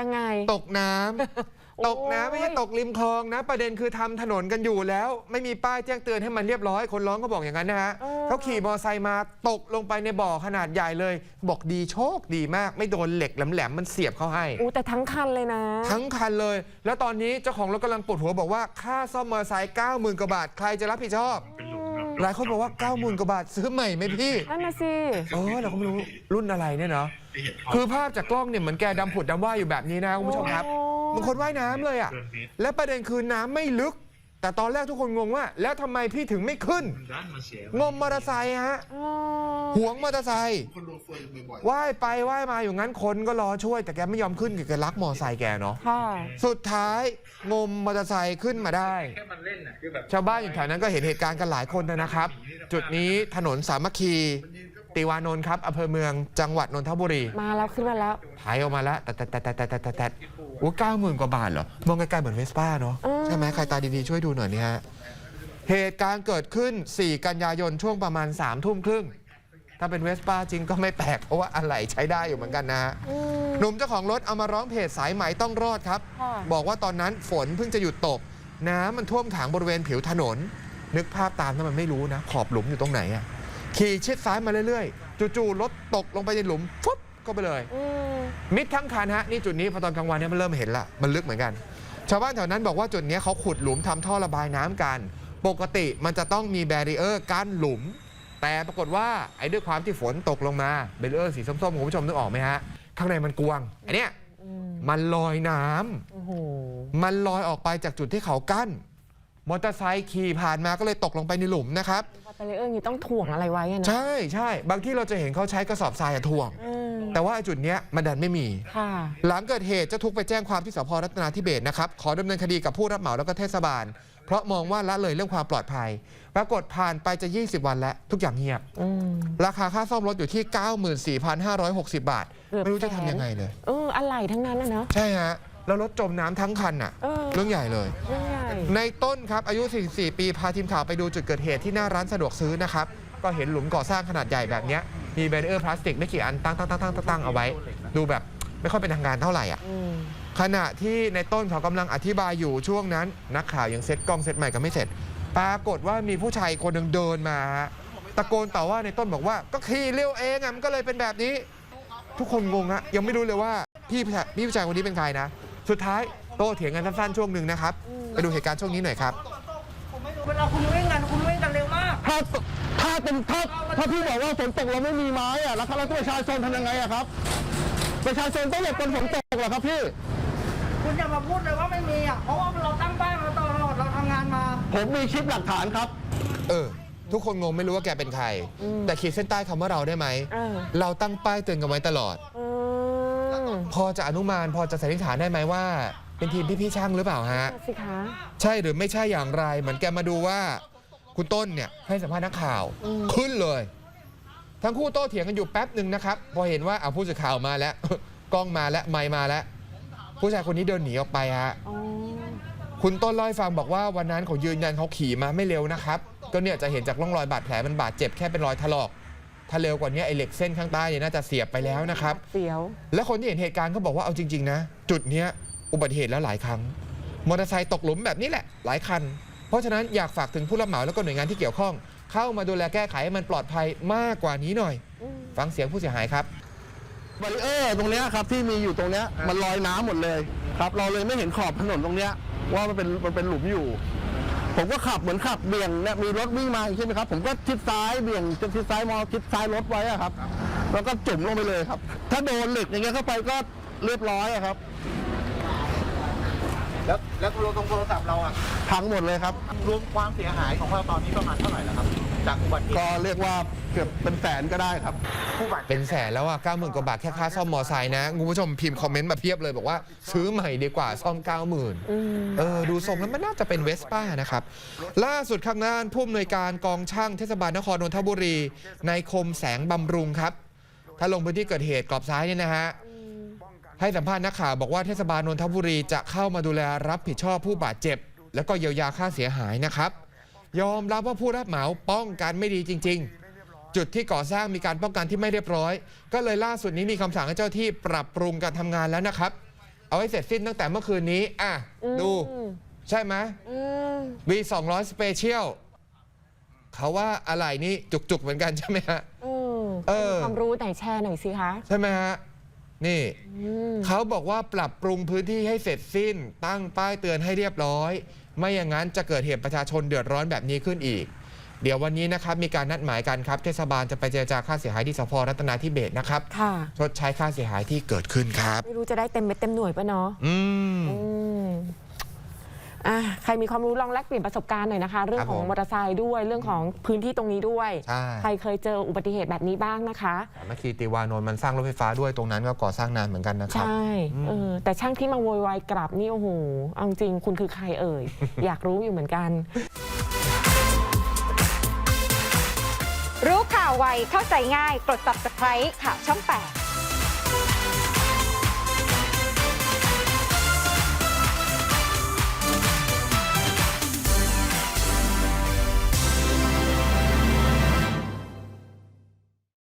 ยังไง ตกน้ำโอ้ยตกน้ำไม่ใช่ตกริมคลองนะ ประเด็นคือทำถนนกันอยู่แล้ว ไม่มีป้ายแจ้งเตือนให้มันเรียบร้อย คนร้องเขาบอกอย่างนั้นนะฮะเออ เขาขี่มอเตอร์ไซค์มาตกลงไปในบ่อขนาดใหญ่เลย บอกดีโชคดีมาก ไม่โดนเหล็กแหลมๆมันเสียบเข้าให้ อู้แต่ทั้งคันเลยนะ ทั้งคันเลย แล้วตอนนี้เจ้าของรถกำลังปวดหัวบอกว่าค่าซ่อมมอเตอร์ไซค์90,000กว่าบาท ใครจะรับผิดชอบ หลายคนบอกว่า90,000กว่าบาทซื้อใหม่ไหมพี่ นั่นน่ะสิ เออเราก็ไม่รู้รุ่นอะไรเนี่ยเนาะคือภาพจากกล้องเนี่ยเหมือนแกดำผุดดำว่ายอยู่แบบนี้นะคุณผู้ชมครับโอ้ บางคนว่ายน้ำเลยอะ และประเด็นคือน้ำไม่ลึก แต่ตอนแรกทุกคนงงว่า แล้วทำไมพี่ถึงไม่ขึ้น งมมอเตอร์ไซค์ฮะอ๋อหวงมอเตอร์ไซค์คนรวมเฟืองบ่อยว่ายไปว่ายมาอยู่งั้นคนก็รอช่วย แต่แกไม่ยอมขึ้นแกรักมอเตอร์ไซค์แกเนาะค่ะสุดท้ายงมมอเตอร์ไซค์ขึ้นมาได้ๆแค่มันเล่นน่ะคือแบบชาวบ้านอยู่แถวนั้นก็เห็นเหตุการณ์กันหลายคนนะครับ จุดนี้ถนนสามัคคี ติวานนท์ครับอำเภอเมืองจังหวัดนนทบุรีมาแล้วขึ้นมาแล้วไถออกมาแล้วแต่แต่แต่แต่แต่แต่แต่โอ้เก้าหมื่นกว่าบาทเหรอ มองไกลๆเหมือนเวสป้าเนาะอืมใช่ไหมใครตาดีๆช่วยดูหน่อยนี่ฮะเหตุการณ์เกิดขึ้น 4 กันยายนช่วงประมาณ3ามทุ่มครึ่ง ถ้าเป็นเวสป้าจริงก็ไม่แปลก เพราะว่าอะไหล่ใช้ได้อยู่เหมือนกันนะฮะอืมหนุ่มเจ้าของรถเอามาร้องเพจสายไหมต้องรอดครับค่ะบอกว่าตอนนั้นฝนเพิ่งจะหยุดตก น้ำมันท่วมขังบริเวณผิวถนน นึกภาพตามถ้ามันไม่รู้นะ ขอบหลุมอยู่ตรงไหนอะ ขี่ชิดซ้ายมาเรื่อยๆ จู่ๆรถตกลงไปในหลุมฟุ๊บก็ไปเลย อืมมิดทั้งคันฮะนี่จุดนี้พอตอนกลางวันเนี่ยมันเริ่มเห็นละมันลึกเหมือนกัน ชาวบ้านแถวนั้นบอกว่าจุดเนี้ยเขาขุดหลุมทำท่อระบายน้ำกัน ปกติมันจะต้องมีแบรีเออร์กั้นหลุม แต่ปรากฏว่าไอ้ด้วยความที่ฝนตกลงมาแบรีเออร์สีส้มๆคุณผู้ชมนึกออกไหมฮะข้างในมันกวางไอันเนี้ยอืมมันลอยน้ำ โอ้โหมันลอยออกไปจากจุดที่เขากั้น มอเตอร์ไซค์ขี่ผ่านมาก็เลยตกลงไปในหลุมนะครับ พอไปเลยเอออย่างนี้ต้องถ่วงอะไรไว้อะนะใช่ใช่บางที่เราจะเห็นเขาใช้กระสอบทรายอะถ่วง อืมแต่ว่าไอ้จุดเนี้ยมันดันไม่มี ค่ะ หลังเกิดเหตุเจะทุกข์ไปแจ้งความที่สพรัตนาธิเบศนะครับ ขอดำเนินคดีกับผู้รับเหมาแล้วก็เทศบาล เพราะมองว่าละเลยเรื่องความปลอดภัย ปรากฏผ่านไปจะ 20 วันแล้ว ทุกอย่างเงียบ อืม ราคาค่าซ่อมรถอยู่ที่ 94,560 บาท เกือบไม่รู้จะแสน ทำยังไงเลย เอออะไรทั้งนั้นนะเนอะใช่ฮะ แล้วรถจมน้ำทั้งคันอะ เออ เรื่องใหญ่เลย เรื่องใหญ่ ในต้นครับ อายุ 44 ปี พาทีมข่าวไปดูจุดเกิดเหตุที่หน้าร้านสะดวกซื้อนะครับ ก็เห็นหลุมก่อสร้างขนาดใหญ่แบบเนี้ยมีแบรีเออร์พลาสติกไม่กี่อันตั้งตั้งตั้งตั้งตั้งเอาไว้ ดูแบบไม่ค่อยเป็นทางการเท่าไหร่อะ อืม ขณะที่ในต้นเขากำลังอธิบายอยู่ช่วงนั้น นักข่าวยังเซ็ตกล้องเซ็ตใหม่กันไม่เสร็จ ปรากฏว่ามีผู้ชายคนหนึ่งเดินมาฮะตะโกนต่อว่าในต้นบอกว่าก็ขี่เร็วเองอะมันก็เลยเป็นแบบนี้ ทุกคนงงฮะยังไม่รู้เลยว่าพี่ผู้ชายพี่ผู้ชายคนนี้เป็นใครนะ สุดท้ายโต้เถียงกันสั้นๆช่วงหนึ่งนะครับ ไปดูเหตุการณ์ช่วงนี้หน่อยครับเวลาคุณวิ่งกันคุณวิ่งกันเร็วมาก ถ้าถ้าเป็นถ้าถ้าพี่บอกว่าฝนตกเราไม่มีไม้อะแล้วแล้วประชาชนทำยังไงอะครับ ประชาชนต้องหลบกันฝนตกเหรอครับพี่ คุณอย่ามาพูดเลยว่าไม่มีอะเพราะว่าเราตั้งป้ายมาตลอดเราทำงานมา ผมมีคลิปหลักฐานครับ เออ ทุกคนงงไม่รู้ว่าแกเป็นใคร แต่ขีดเส้นใต้คำว่าเราได้ไหมเออเราตั้งป้ายเตือนกันไว้ตลอดอื มพอจะอนุมานพอจะสันนิษฐานได้ไหมว่า เป็นทีมพี่ๆช่างหรือเปล่าฮะ สิคะใช่หรือไม่ใช่อย่างไร เหมือนแกมาดูว่า คุณต้นเนี่ยให้สัมภาษณ์นักข่าว ขึ้นเลย ทั้งคู่โต้เถียงกันอยู่แป๊บหนึ่งนะครับ พอเห็นว่าเอาผู้สื่อข่าวมาแล้ว กล้องมาแล้วไมค์มาแล้ว ผู้ชายคนนี้เดินหนีออกไปฮะ อ๋อคุณต้นเล่าให้ฟังบอกว่าวันนั้นเขายืนยันเขาขี่มาไม่เร็วนะครับ ก็เนี่ยจะเห็นจากร่องรอยบาดแผลมันบาดเจ็บแค่เป็นรอยถลอก ถ้าเร็วกว่านี้ไอ้เหล็กเส้นข้างใต้เนี่ยน่าจะเสียบไปแล้วนะครับ เสียว และคนที่เห็นเหตุการณ์เขาบอกว่าเอาจริงๆนะ จุดเนี้ยอุบัติเหตุแล้วหลายครั้ง มอเตอร์ไซค์ตกหลุมแบบนี้แหละ หลายคัน เพราะฉะนั้นอยากฝากถึงผู้รับเหมาแล้วก็หน่วยงานที่เกี่ยวข้อง เข้ามาดูแลแก้ไขให้มันปลอดภัยมากกว่านี้หน่อยอืมฟังเสียงผู้เสียหายครับ บาริเออร์ตรงเนี้ยครับที่มีอยู่ตรงเนี้ยมันลอยน้ำหมดเลยครับ เราเลยไม่เห็นขอบถนนตรงเนี้ยว่ามันเป็นมันเป็นหลุมอยู่ ผมก็ขับเหมือนขับเบี่ยงเนี่ยมีรถวิ่งมาใช่ไหมครับ ผมก็ชิดซ้ายเบี่ยงชิดซ้ายมองชิดซ้ายรถไว้อะครับ แล้วก็จุ่มลงไปเลยครับ ถ้าโดนเหล็กอย่างเงี้ยเข้าไปก็เรียบร้อยอะครับ แล้วแล้วโทรตรงโทรศัพท์เราอะพังหมดเลยครับ รวมความเสียหายของเราตอนนี้ประมาณเท่าไหร่แล้วครับ จากอุบัติเหตุ ก็เรียกว่าเกือบเป็นแสนก็ได้ครับ ผู้บาดเจ็บเป็นแสนแล้วอะเก้าหมื่นกว่าบาทแค่ค่าซ่อมมอไซค์นะคุณผู้ชมพิมพ์คอมเมนต์มาเพียบเลยบอกว่าซื้อใหม่ดีกว่าซ่อมเก้าหมื่นอืมเออดูทรงแล้วมันน่าจะเป็นเวสป้านะครับ ล่าสุดข้างหน้านผู้อำนวยการกองช่างเทศบาลนครนนทบุรีนายคมแสงบำรุงครับ ถ้าลงพื้นที่เกิดเหตุกรอบซ้ายเนี่ยนะฮะให้สัมภาษณ์นักข่าวบอกว่าเทศบาลนนทบุรีจะเข้ามาดูแลรับผิดชอบผู้บาดเจ็บ แล้วก็เยียวยาค่าเสียหายนะครับ ยอมรับว่าผู้รับเหมาป้องกันไม่ดีจริง ๆ จุดที่ก่อสร้างมีการป้องกันที่ไม่เรียบร้อย ก็เลยล่าสุดนี้มีคำสั่งให้เจ้าที่ปรับปรุงการทำงานแล้วนะครับ เอาให้เสร็จสิ้นตั้งแต่เมื่อคืนนี้ อะ ดูอืมใช่ไหมอืม V 200 Special เขาว่าอะไรนี่จุกๆเหมือนกันใช่ไหมฮะเออเออความรู้ไหนแชร์หน่อยสิคะ ใช่ไหมฮะนี่อืมเขาบอกว่าปรับปรุงพื้นที่ให้เสร็จสิ้น ตั้งป้ายเตือนให้เรียบร้อย ไม่อย่างนั้นจะเกิดเหตุประชาชนเดือดร้อนแบบนี้ขึ้นอีก เดี๋ยววันนี้นะครับมีการนัดหมายกันครับ เทศบาลจะไปเจรจาค่าเสียหายที่สพรัตนาธิเบศรนะครับค่ะ ชดใช้ค่าเสียหายที่เกิดขึ้นครับ ไม่รู้จะได้เต็มเม็ดเต็มหน่วยปะเนาะอืม อืม อะใครมีความรู้ลองแลกเปลี่ยนประสบการณ์หน่อยนะคะ เรื่องของผมมอเตอร์ไซค์ด้วยเรื่องของพื้นที่ตรงนี้ด้วย ใช่ ใครเคยเจออุบัติเหตุแบบนี้บ้างนะคะสามัคคีติวานนท์มันสร้างรถไฟฟ้าด้วยตรงนั้นก็ก่อสร้างนานเหมือนกันนะครับ ใช่เออแต่ช่างที่มาโวยวายกลับนี่โอ้โหเอาจริงคุณคือใครเอ่ย อยากรู้อยู่เหมือนกัน รู้ข่าวไวเข้าใจง่าย กด subscribe ข่าวช่อง 8